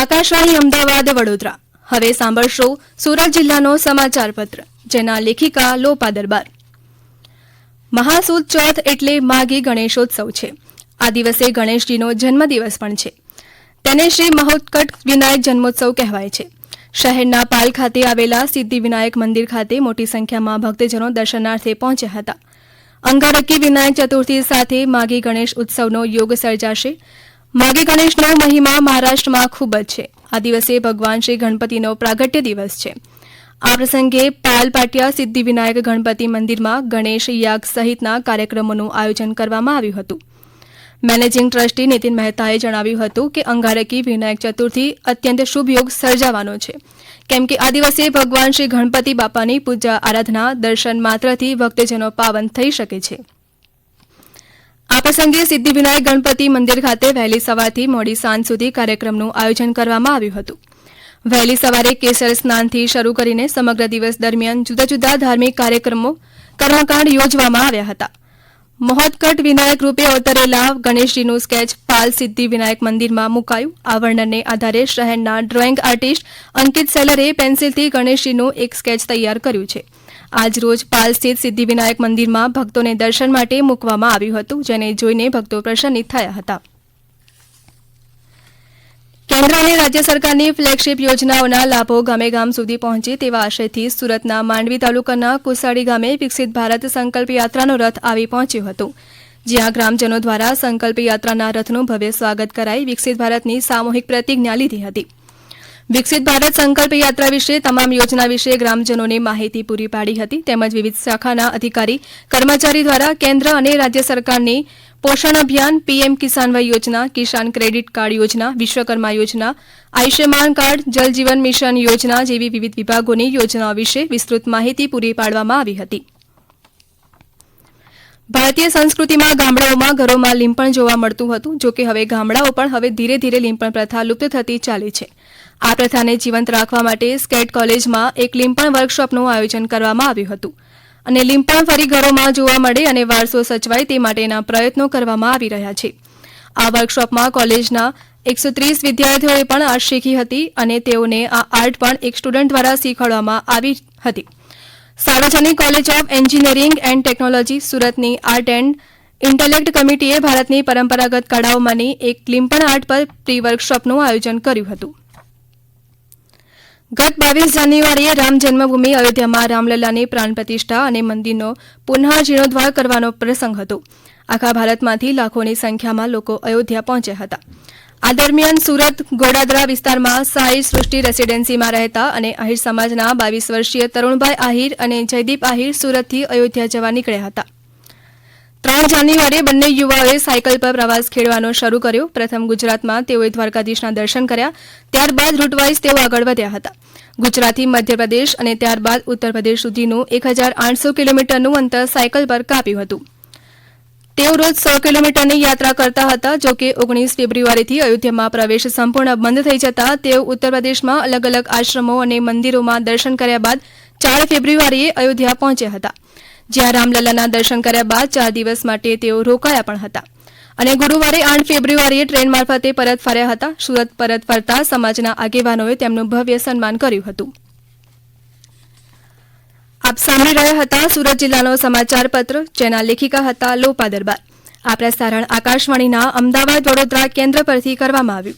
આકાશવાણી અમદાવાદ, વડોદરા. હવે સાંભળશો સુરત જિલ્લાનો સમાચાર પત્ર જેના લેખિકા લોપા દરબાર. મહાસુદ ચોથ એટલે માઘી ગણેશોત્સવ છે. આ દિવસે ગણેશજીનો જન્મદિવસ પણ છે. તેને શ્રી મહોત્કટ વિનાયક જન્મોત્સવ કહેવાય છે. શહેરના પાલ ખાતે આવેલા સિદ્ધિ વિનાયક મંદિર ખાતે મોટી સંખ્યામાં ભક્તજનો દર્શનાર્થે પહોંચ્યા હતા. અંગારકી વિનાયક ચતુર્થી સાથે માઘી ગણેશ ઉત્સવનો યોગ સર્જાશે. માઘી ગણેશનો મહિમા મહારાષ્ટ્રમાં ખૂબ જ છે. આ દિવસે ભગવાન શ્રી ગણપતિનો પ્રાગટ્ય દિવસ છે. આ પ્રસંગે પાલ પાટિયા સિદ્ધિ વિનાયક ગણપતિ મંદિરમાં ગણેશ યાગ સહિતના કાર્યક્રમોનું આયોજન કરવામાં આવ્યું હતું. મેનેજિંગ ટ્રસ્ટી નીતિન મહેતાએ જણાવ્યું હતું કે અંગારકી વિનાયક ચતુર્થી અત્યંત શુભ યોગ સર્જાવાનો છે. કેમ કે આ દિવસે ભગવાન શ્રી ગણપતિ બાપાની પૂજા આરાધના દર્શન માત્રથી ભક્તજનો પાવન થઈ શકે છે. આ પ્રસંગે સિદ્ધિવિનાયક ગણપતિ મંદિર ખાતે વહેલી સવારથી મોડી સાંજ સુધી કાર્યક્રમનું આયોજન કરવામાં આવ્યું હતું. વહેલી સવારે કેસર સ્નાનથી શરૂ કરીને સમગ્ર દિવસ દરમિયાન જુદા જુદા ધાર્મિક કાર્યક્રમો કર્મકાંડ યોજવામાં આવ્યા હતા. મહોત્કટ વિનાયક રૂપે અવતરેલા ગણેશજીનું સ્કેચ પાલ સિદ્ધિ વિનાયક મંદિરમાં મુકાયું. આ વર્ણનને આધારે શહેરના ડ્રોઈંગ આર્ટિસ્ટ અંકિત સેલરે પેન્સિલથી ગણેશજીનું એક સ્કેચ તૈયાર કર્યું છે. આજ રોજ પાલ સ્થિત સિદ્ધિવિનાયક મંદિરમાં ભક્તોને દર્શન માટે મૂકવામાં આવ્યું હતું, જેને જોઈને ભક્તો પ્રસન્નિત થયા હતા. કેન્દ્ર અને રાજ્ય સરકારની ફ્લેગશિપ યોજનાઓના લાભો ગામે ગામ સુધી પહોંચે તેવા આશયથી સુરતના માંડવી તાલુકાના કુસાડી ગામે વિકસિત ભારત સંકલ્પ યાત્રાનો રથ આવી પહોંચ્યો હતો. જ્યાં ગ્રામજનો દ્વારા સંકલ્પ યાત્રાના રથનું ભવ્ય સ્વાગત કરાઈ વિકસિત ભારતની સામૂહિક પ્રતિજ્ઞા લીધી હતી. વિકસિત ભારત સંકલ્પ યાત્રા વિશે, તમામ યોજના વિશે ગ્રામજનોને માહિતી પૂરી પાડી હતી. તેમજ વિવિધ શાખાના અધિકારી, કર્મચારી દ્વારા કેન્દ્ર અને રાજ્ય સરકારની પોષણ અભિયાન, પીએમ કિસાન વય યોજના, કિસાન ક્રેડિટ કાર્ડ યોજના, વિશ્વકર્મા યોજના, આયુષ્યમાન કાર્ડ જલજીવન મિશન યોજના જેવી વિવિધ વિભાગોની યોજનાઓ વિશે વિસ્તૃત માહિતી પૂરી પાડવામાં આવી હતી. ભારતીય સંસ્કૃતિમાં ગામડાઓમાં ઘરોમાં લીંપણ જોવા મળતું હતું જોકે હવે ગામડાઓ પણ હવે ધીરે ધીરે લીંપણ પ્રથા લુપ્ત થતી ચાલી છે. આ પ્રથાને જીવંત રાખવા માટે સ્કેટ કોલેજમાં એક લીંપણ વર્કશોપનું આયોજન કરવામાં આવ્યું હતું. અને લીંપણ ફરી ઘરોમાં જોવા મળે અને વારસો સચવાય તે માટેના પ્રયત્નો કરવામાં આવી રહ્યા છે. આ વર્કશોપમાં કોલેજના એકસો ત્રીસ વિદ્યાર્થીઓએ પણ આર્ટ શીખી હતી અને તેઓને આ આર્ટ પણ એક સ્ટુડન્ટ દ્વારા શીખવાડવામાં આવી હતી. Sarvajanik college of engineering and technology સુરતની આર્ટ એન્ડ ઇન્ટેલેક્ટ કમિટીએ ભારતની પરંપરાગત કળાઓમાંની એક લીંપણ આર્ટ પર પ્રી વર્કશોપનું આયોજન કર્યું હતું. ગત બાવીસ જાન્યુઆરીએ રામ જન્મભૂમિ અયોધ્યામાં રામલલ્લાની પ્રાણ પ્રતિષ્ઠા અને મંદિરનો પુનઃ જીર્ણોદ્ધાર કરવાનો પ્રસંગ હતો. આખા ભારતમાંથી લાખોની સંખ્યામાં લોકો અયોધ્યા પહોંચ્યા હતા. આ દરમિયાન સુરત, ગોડાદરા વિસ્તારમાં સાઈ સૃષ્ટિ રેસીડેન્સીમાં રહેતા અને આહિર સમાજના બાવીસ વર્ષીય તરુણભાઈ આહિર અને જયદીપ આહિર સુરતથી અયોધ્યા જવા નીકળ્યા હતા. ત્રણ જાન્યુઆરીએ બંને યુવાઓએ સાયકલ પર પ્રવાસ ખેડવાનો શરૂ કર્યો. પ્રથમ ગુજરાતમાં તેઓએ દ્વારકાધીશના દર્શન કર્યા. ત્યારબાદ રૂટવાઇઝ તેઓ આગળ વધ્યા હતા. ગુજરાતથી મધ્યપ્રદેશ અને ત્યારબાદ ઉત્તર પ્રદેશ સુધીનું એક હજાર આઠસો કિલોમીટરનું અંતર સાયકલ પર કાપ્યું હતું. તેઓ રોજ સો કિલોમીટરની યાત્રા કરતા હતા, જો કે ઓગણીસ ફેબ્રુઆરીથી અયોધ્યામાં પ્રવેશ સંપૂર્ણ બંધ થઈ જતા તેઓ ઉત્તર પ્રદેશમાં અલગ અલગ આશ્રમો અને મંદિરોમાં દર્શન કર્યા બાદ ચાર ફેબ્રુઆરીએ અયોધ્યા પહોંચ્યા હતા. જ્યાં રામલલ્લાના દર્શન કર્યા બાદ ચાર દિવસ માટે તેઓ રોકાયા પણ હતા. અને ગુરુવારે આઠ ફેબ્રુઆરીએ ટ્રેન મારફતે પરત ફર્યા હતા. સુરત પરત ફરતા સમાજના આગેવાનોએ તેમનું ભવ્ય સન્માન કર્યું હતું. આપ સાંભળી રહ્યા હતા સુરત જિલ્લાનો સમાચાર પત્ર, જેના લેખિકા હતા લોપા દરબાર. આ પ્રસારણ આકાશવાણીના અમદાવાદ વડોદરા કેન્દ્ર પરથી કરવામાં આવ્યું.